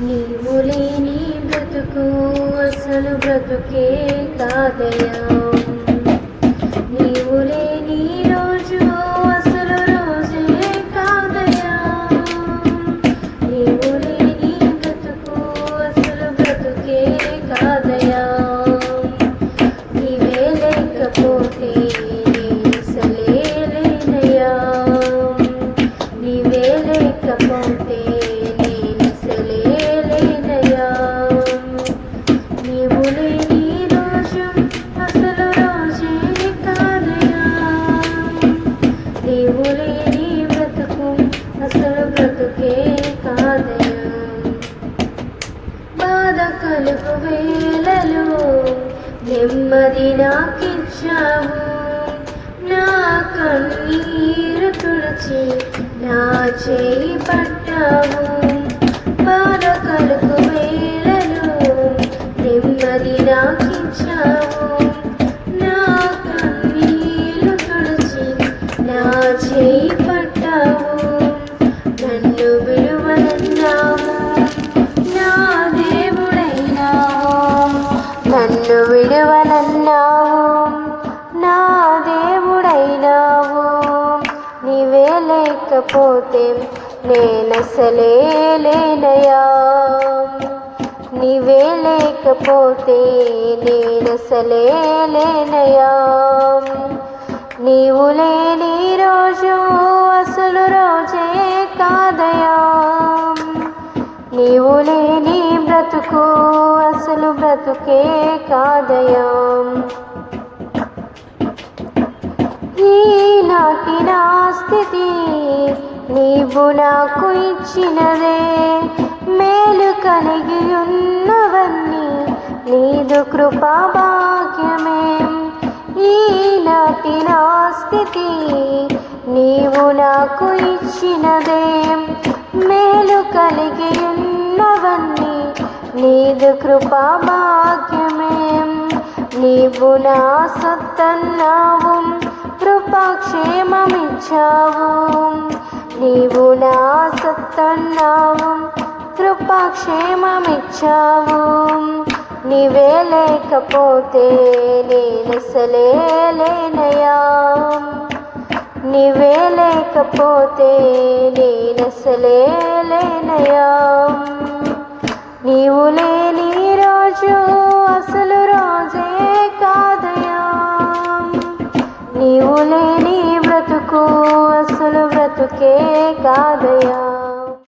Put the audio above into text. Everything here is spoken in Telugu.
నీవు లేని బ్రతుకు అసలు బ్రతుకే కాదయా నీవు లేని రోజు అసలు రోజే కాదయా నీవు లేని బ్రతుకు అసలు బ్రతుకే కాదయా నీవే లేకపోతే బ్రతుకే కాదయా బాధ కలుగు వేళలో నెమ్మది నాకిచ్చావు. నా కన్నీరు తుడిచి నా చేయి పట్టావు. నన్ను విడవనన్నావు. నా దేవుడైనావు. నీవే లేకపోతే నేనసలే లేనయా నీవే లేకపోతే నేనసలే లేనయా నీవు లేని నీవు లేని బ్రతుకు అసలు బ్రతుకే కాదయా నాకి నా స్థితి నీవు నాకు ఇచ్చినదే. మేలు కలిగి ఉన్నవన్నీ నీదు కృపా భాగ్యమే. ఈనాటి నా స్థితి నీవు నాకు ఇచ్చినదే. మేలు కలిగి ఉన్న ఉన్నవన్నీ నీదు కృపా భాగ్యమే. నీవు నా సత్తన్నావు కృపాక్షేమమిచ్చావు నీవు నా సత్తన్నావు కృపాక్షేమమిచ్చావు నీవే లేకపోతే నేనసలే లేనయా నీవే లేకపోతే నేనసలే నీవు బ్రతుకు అసలు బ్రతుకే కాదయా